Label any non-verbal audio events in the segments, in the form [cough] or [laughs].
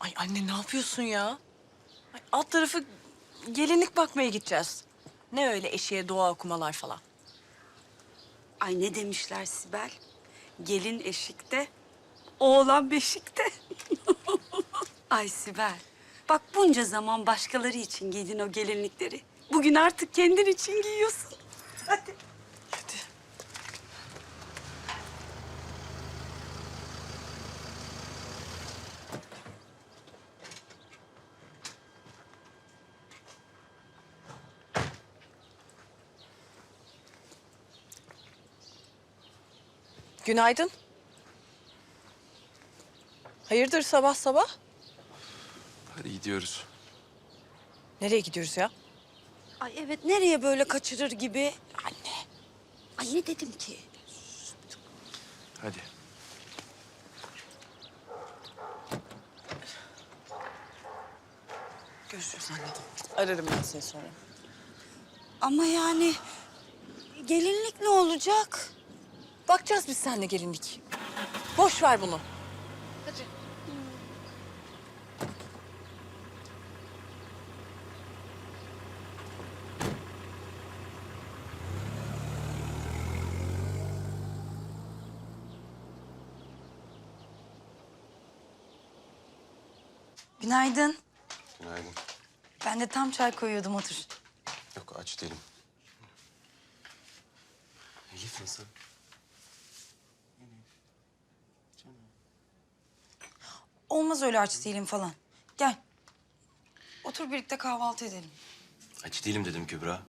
Ay anne ne yapıyorsun ya? Ay, alt tarafı gelinlik bakmaya gideceğiz. Ne öyle eşeğe dua okumalar falan. Ay ne demişler Sibel? Gelin eşikte, oğlan beşikte. [laughs] Ay Sibel, bak bunca zaman başkaları için giydin o gelinlikleri. Bugün artık kendin için giyiyorsun. Hadi. Hadi. Günaydın. Hayırdır sabah sabah? Hadi gidiyoruz. Nereye gidiyoruz ya? Ay evet nereye böyle kaçırır gibi? Anne. Ay ne dedim ki? Hadi. Görüşürüz anne. Ararım ben seni sonra. Ama yani gelinlik ne olacak? Bakacağız biz seninle gelinlik. Boş ver bunu. Hadi. Günaydın. Günaydın. Ben de tam çay koyuyordum otur. Yok aç değilim. Elif nasıl? Olmaz öyle aç değilim falan. Gel. Otur birlikte kahvaltı edelim. Aç değilim dedim Kübra.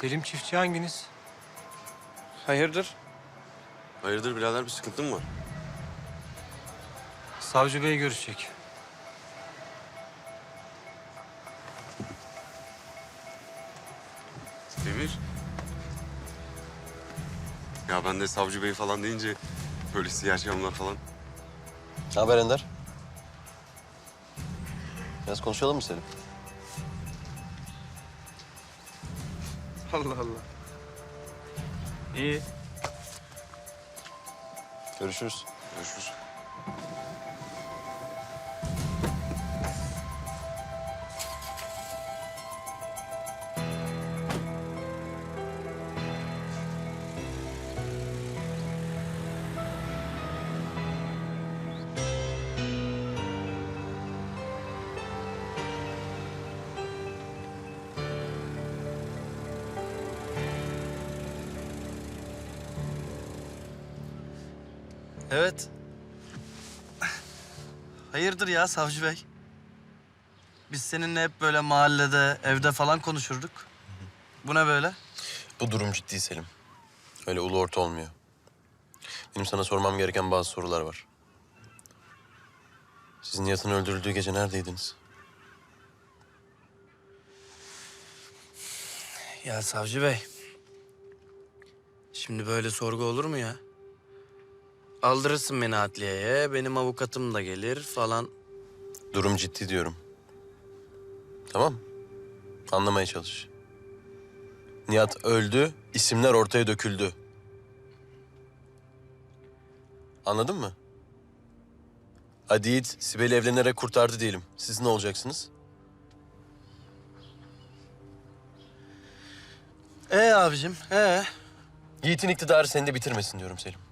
Selim çiftçi hanginiz? Hayırdır? Hayırdır birader bir sıkıntın mı var? Savcı Bey görüşecek. Demir. Ya ben de savcı bey falan deyince polis yaşamlar falan. Ne haber Ender? Biraz konuşalım mı Selim? Allah Allah. İyi. Görüşürüz. Görüşürüz. Evet. Hayırdır ya Savcı Bey? Biz seninle hep böyle mahallede, evde falan konuşurduk. Bu ne böyle? Bu durum ciddi Selim. Öyle ulu orta olmuyor. Benim sana sormam gereken bazı sorular var. Siz Nihat'ın öldürüldüğü gece neredeydiniz? Ya Savcı Bey. Şimdi böyle sorgu olur mu ya? Aldırırsın beni adliyeye, benim avukatım da gelir falan. Durum ciddi diyorum. Tamam. Anlamaya çalış. Nihat öldü, isimler ortaya döküldü. Anladın mı? Hadi Yiğit, Sibel'i evlenerek kurtardı diyelim. Siz ne olacaksınız? Ee abicim, ee? Yiğit'in iktidarı seni de bitirmesin diyorum Selim.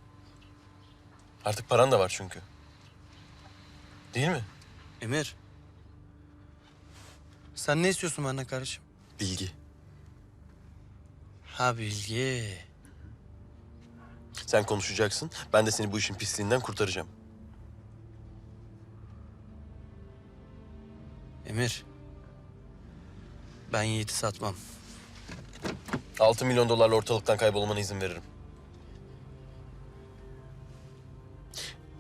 Artık paran da var çünkü. Değil mi? Emir. Sen ne istiyorsun benden kardeşim? Bilgi. Ha bilgi. Sen konuşacaksın, ben de seni bu işin pisliğinden kurtaracağım. Emir. Ben Yiğit'i satmam. 6 milyon dolarla ortalıktan kaybolmana izin veririm.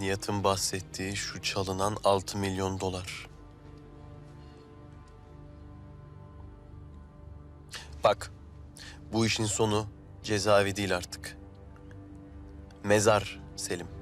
Nihat'ın bahsettiği şu çalınan 6 milyon dolar. Bak, bu işin sonu cezaevi değil artık. Mezar Selim.